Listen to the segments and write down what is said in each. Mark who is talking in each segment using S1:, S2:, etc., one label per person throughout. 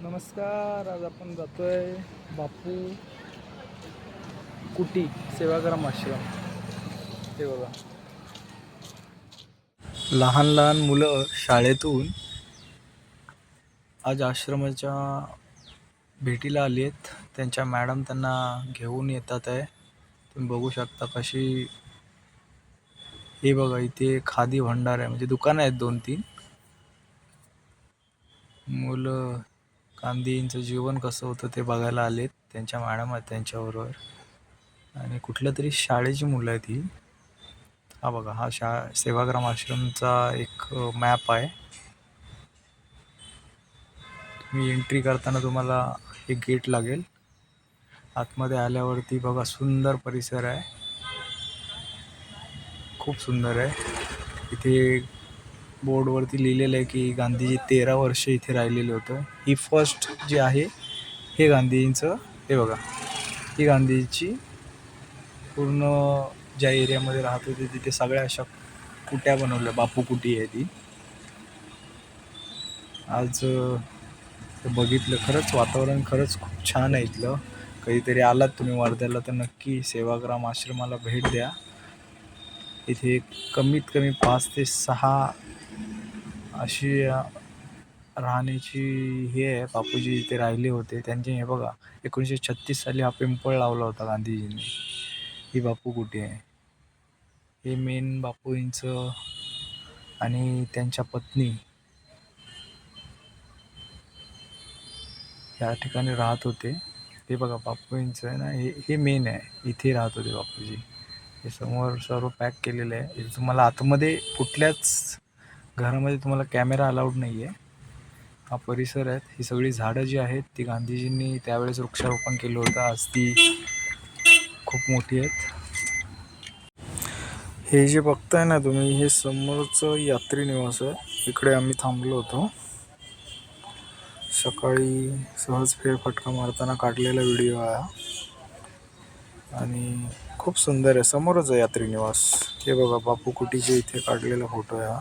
S1: नमस्कार आज आपण जातोय बापू कुटी सेवाग्राम आश्रम. ते बघा. लहान लहान मुलं शाळेतून आज आश्रमाच्या भेटीला आली आहेत. त्यांच्या मॅडम त्यांना घेऊन येतात आहे. तुम्ही बघू शकता कशी हे बघा इथे खादी भंडार आहे. म्हणजे दुकानं आहेत दोन तीन मुलं गांधींचं जीवन कसं होतं ते बघायला आलेत त्यांच्या मॅडम आहेत त्यांच्याबरोबर. आणि कुठल्या तरी शाळेची मुलं आहेत ही. हा बघा हा शा सेवाग्राम आश्रमचा एक मॅप आहे. तुम्ही एंट्री करताना तुम्हाला एक गेट लागेल. आतमध्ये आल्यावरती बघा सुंदर परिसर आहे. खूप सुंदर आहे. इथे बोर्डवरती लिहिलेलं आहे की गांधीजी तेरा वर्ष इथे राहिलेले होतं. ही फर्स्ट जी आहे हे गांधीजींचं हे बघा. ही गांधीजीची पूर्ण ज्या एरियामध्ये राहत होते तिथे सगळ्या अशा कुट्या बनवल्या. बापू कुटी आहे ती. आज बघितलं खरंच वातावरण खरंच खूप छान आहे इथलं. कधीतरी आलात तुम्ही वर्ध्याला तर नक्की सेवाग्राम आश्रमाला भेट द्या. इथे कमीत कमी पाच ते सहा अशी राहण्याची हे आहे बापूजी इथे राहिले होते. त्यांचे हे बघा एकोणीसशे छत्तीस साली हा पिंपळ लावला होता गांधीजींनी. ही बापू कुठे आहे? हे मेन बापूंचं आणि त्यांच्या पत्नी या ठिकाणी राहत होते. हे बघा बापूंचं आहे ना हे हे मेन आहे. इथे राहत होते बापूजी. हे समोर सर्व पॅक केलेलं आहे. इथे तुम्हाला आतमध्ये कुठल्याच घरामध्ये तुम्हाला कॅमेरा अलाउड नाही आहे हा परिसर आहे ही सगळी झाडं जी आहेत ती गांधीजींनी त्यावेळेस वृक्षारोपण केलं होतं. आज ती खूप मोठी आहेत. हे जे बघताय ना तुम्ही हे समोरचं यात्री निवास आहे. इकडे आम्ही थांबलो होतो. सकाळी सहज फेरफटका मारताना काढलेला व्हिडिओ आहे हा. आणि खूप सुंदर आहे. समोरच आहे यात्री निवास. हे बघा बापू कुटीचे इथे काढलेला फोटो आहे हा.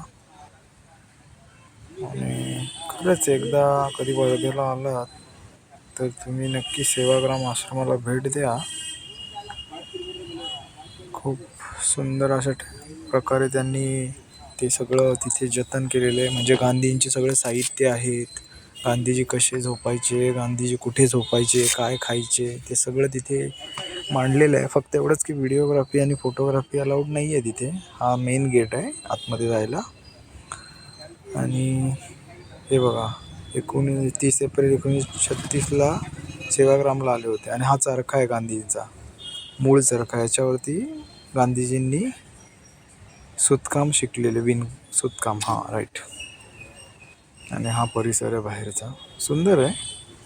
S1: आणि खरंच एकदा कधी वर्धेला आलात तर तुम्ही नक्की सेवाग्राम आश्रमाला भेट द्या. खूप सुंदर अशा ठ- प्रकारे त्यांनी ते सगळं तिथे जतन केलेलं आहे. म्हणजे गांधींचे सगळे साहित्य आहेत. गांधीजी कसे झोपायचे गांधीजी कुठे झोपायचे काय खायचे ते सगळं तिथे मांडलेलं आहे. फक्त एवढंच की व्हिडिओग्राफी आणि फोटोग्राफी अलाउड नाही आहे तिथे. हा मेन गेट आहे आतमध्ये जायला. आणि हे बघा एकोणीस तीस एप्रिल एकोणीसशे छत्तीसला सेवाग्रामला आले होते आणि हा चरखा आहे गांधीजींचा. मूळ चरखा याच्यावरती गांधीजींनी सुतकाम शिकलेले विण सुतकाम हां राईट आणि हा परिसर आहे बाहेरचा. सुंदर आहे.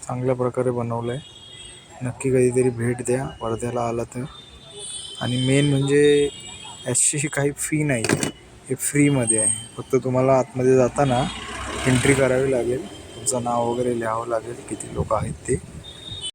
S1: चांगल्या प्रकारे बनवलं आहे नक्की कधीतरी भेट द्या. वर्ध्याला आला तर. आणि मेन म्हणजे याची काही फी नाही. ते फ्रीमध्ये आहे. फक्त तुम्हाला आतमध्ये जाताना एंट्री करावी लागेल. तुमचं नाव वगैरे लिहावं लागेल. किती लोक आहेत ते.